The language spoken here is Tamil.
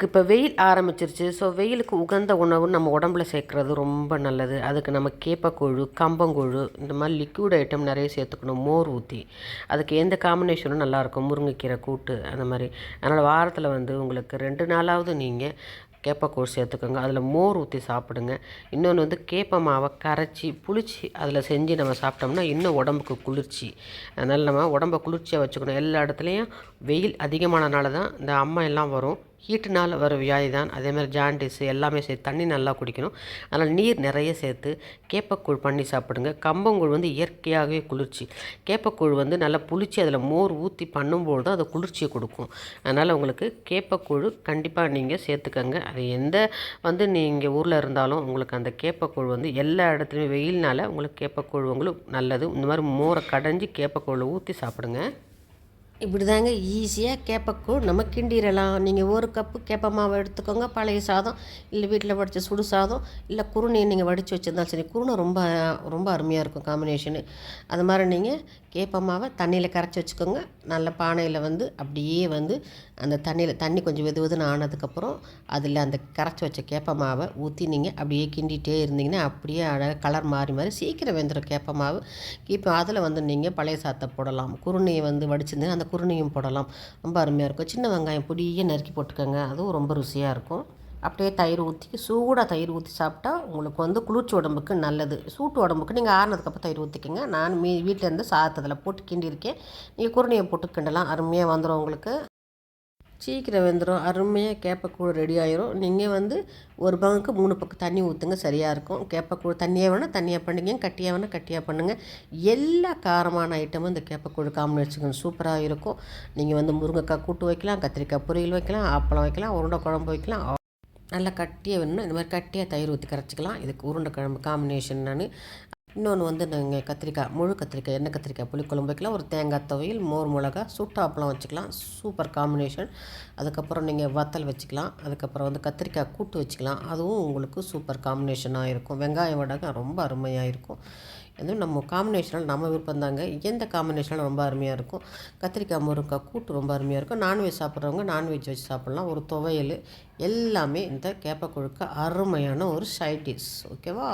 நமக்கு இப்போ வெயில் ஆரம்பிச்சிருச்சு. ஸோ வெயிலுக்கு உகந்த உணவு நம்ம உடம்புல சேர்க்குறது ரொம்ப நல்லது. அதுக்கு நம்ம கேப்பக்கூழு கம்பங்கூழு இந்த மாதிரி லிக்விட் ஐட்டம் நிறைய சேர்த்துக்கணும். மோர் ஊற்றி அதுக்கு எந்த காம்பினேஷனும் நல்லாயிருக்கும். முருங்கைக்கீரை கூட்டு அந்த மாதிரி. அதனால் வாரத்தில் வந்து உங்களுக்கு ரெண்டு நாளாவது நீங்கள் கேப்பக்கூழ் சேர்த்துக்கோங்க. அதில் மோர் ஊற்றி சாப்பிடுங்க. இன்னொன்று வந்து கேப்ப மாவை கரைச்சி புளிச்சு அதில் செஞ்சு நம்ம சாப்பிட்டோம்னா இன்னும் உடம்புக்கு குளிர்ச்சி. அதனால் நம்ம உடம்ப குளிர்ச்சியாக வச்சுக்கணும். எல்லா இடத்துலையும் வெயில் அதிகமானனால தான் இந்த அம்மா எல்லாம் வரும். ஹீட்டுனால் வர வியாதி தான். அதேமாதிரி ஜாண்டிஸு எல்லாமே சேர்த்து தண்ணி நல்லா குடிக்கணும். அதனால் நீர் நிறைய சேர்த்து கேப்பக்கூழ் பண்ணி சாப்பிடுங்க. கம்பங்கூழ் வந்து இயற்கையாகவே குளிர்ச்சி. கேப்பக்கூழ் வந்து நல்லா புளிச்சு அதில் மோர் ஊற்றி பண்ணும்போது தான் அது குளிர்ச்சியை கொடுக்கும். அதனால் உங்களுக்கு கேப்பக்கூழ் கண்டிப்பாக நீங்கள் சேர்த்துக்கங்க. அது எந்த வந்து நீங்கள் ஊரில் இருந்தாலும் உங்களுக்கு அந்த கேப்பக்கூழ் வந்து எல்லா இடத்துலையும் வெயில்னால உங்களுக்கு கேப்பக்கூழ் உங்களுக்கு நல்லது. இந்த மாதிரி மோரை கடைஞ்சி கேப்பக்கூழை ஊற்றி சாப்பிடுங்க. இப்படி தாங்க ஈஸியாக கேப்பக்கூ. நம்ம கிண்டிடலாம். நீங்கள் ஒரு கப்பு கேப்ப மாவு எடுத்துக்கோங்க. பழைய சாதம் இல்லை வீட்டில் வடித்த சுடு சாதம் இல்லை குருணையை நீங்கள் வடித்து வச்சுருந்தாலும் சரி குருணை ரொம்ப ரொம்ப அருமையாக இருக்கும் காம்பினேஷனு அது மாதிரி நீங்கள் கேப்ப மாவை தண்ணியில் கரைச்சி வச்சுக்கோங்க. நல்ல பானையில் வந்து அப்படியே வந்து அந்த தண்ணியில் தண்ணி கொஞ்சம் வெது வெதுன்னு ஆனதுக்கப்புறம் அதில் அந்த கரைச்சி வச்ச கேப்ப மாவை ஊற்றி நீங்கள் அப்படியே கிண்டிகிட்டே இருந்தீங்கன்னா அப்படியே அழகாக கலர் மாறி மாறி சீக்கிரம் வெந்துடும் கேப்ப மாவு. இப்போ அதில் வந்து நீங்கள் பழைய சாத்தை போடலாம். குருணையை வந்து வடிச்சிருந்தீங்கன்னா அந்த குருணையும் போடலாம். ரொம்ப அருமையாக இருக்கும். சின்ன வெங்காயம் பொடியே நறுக்கி போட்டுக்கோங்க. அதுவும் ரொம்ப ருசியாக இருக்கும். அப்படியே தயிர் ஊற்றி சூடாக தயிர் ஊற்றி சாப்பிட்டா உங்களுக்கு வந்து குளிர்ச்சி உடம்புக்கு நல்லது. சூட்டு உடம்புக்கு நீங்கள் ஆறுனதுக்கப்புறம் தயிர் ஊற்றிக்கோங்க நான் மீ வீட்டிலேருந்து சாதத்தில் போட்டு கிண்டியிருக்கேன். நீங்கள் குருணையை போட்டு கிண்டலாம். அருமையாக வந்துடும் உங்களுக்கு. சீக்கிரம் வெந்துடும் அருமையாக கேப்பக்கூழ் ரெடி ஆயிரும். நீங்கள் வந்து ஒரு பங்குக்கு மூணு பக்கம் தண்ணி ஊற்றுங்க சரியாக இருக்கும். கேப்பக்கூழ் தண்ணியாக வேணால் தண்ணியாக பண்ணுங்க. கட்டியாக வேணால் கட்டியாக பண்ணுங்கள் எல்லா காரமான ஐட்டமும் இந்த கேப்பக்கூழ் காம்பினேஷன் சூப்பராக இருக்கும். நீங்கள் வந்து முருங்கைக்காய் கூட்டு வைக்கலாம். கத்திரிக்காய் பொரியல் வைக்கலாம். அப்பளம் வைக்கலாம். உருண்டை குழம்பு வைக்கலாம். நல்லா கட்டியாக வேணும்னா இந்த மாதிரி கட்டியாக தயிர் ஊற்றி கரைச்சிக்கலாம். இதுக்கு உருண்டை குழம்பு காம்பினேஷன் நான் இன்னொன்று வந்து நாங்கள் கத்திரிக்காய் முழு கத்திரிக்காய் எண்ணெய் கத்திரிக்காய் புளிக்குழம்பு வைக்கலாம். ஒரு தேங்காய் துவையல் மோர் மிளகா சுட்டாப்பலம் வச்சுக்கலாம். சூப்பர் காம்பினேஷன் அதுக்கப்புறம் நீங்கள் வத்தல் வச்சுக்கலாம். அதுக்கப்புறம் வந்து கத்திரிக்காய் கூட்டு வச்சுக்கலாம். அதுவும் உங்களுக்கு சூப்பர் காம்பினேஷனாக இருக்கும். வெங்காயம் வடகம் ரொம்ப அருமையாக இருக்கும். எதுவும் நம்ம காம்பினேஷனில் நம்ம விருப்பம் தாங்க. எந்த காம்பினேஷனில் ரொம்ப அருமையாக இருக்கும்? கத்திரிக்காய் முருங்கைக்காய் கூட்டு ரொம்ப அருமையாக இருக்கும். நான்வெஜ் சாப்பிட்றவங்க நான்வெஜ் வச்சு சாப்பிட்லாம். ஒரு துவையல் எல்லாமே இந்த கேப்பக்குழுக்க அருமையான ஒரு சைட் டிஷ் ஓகேவா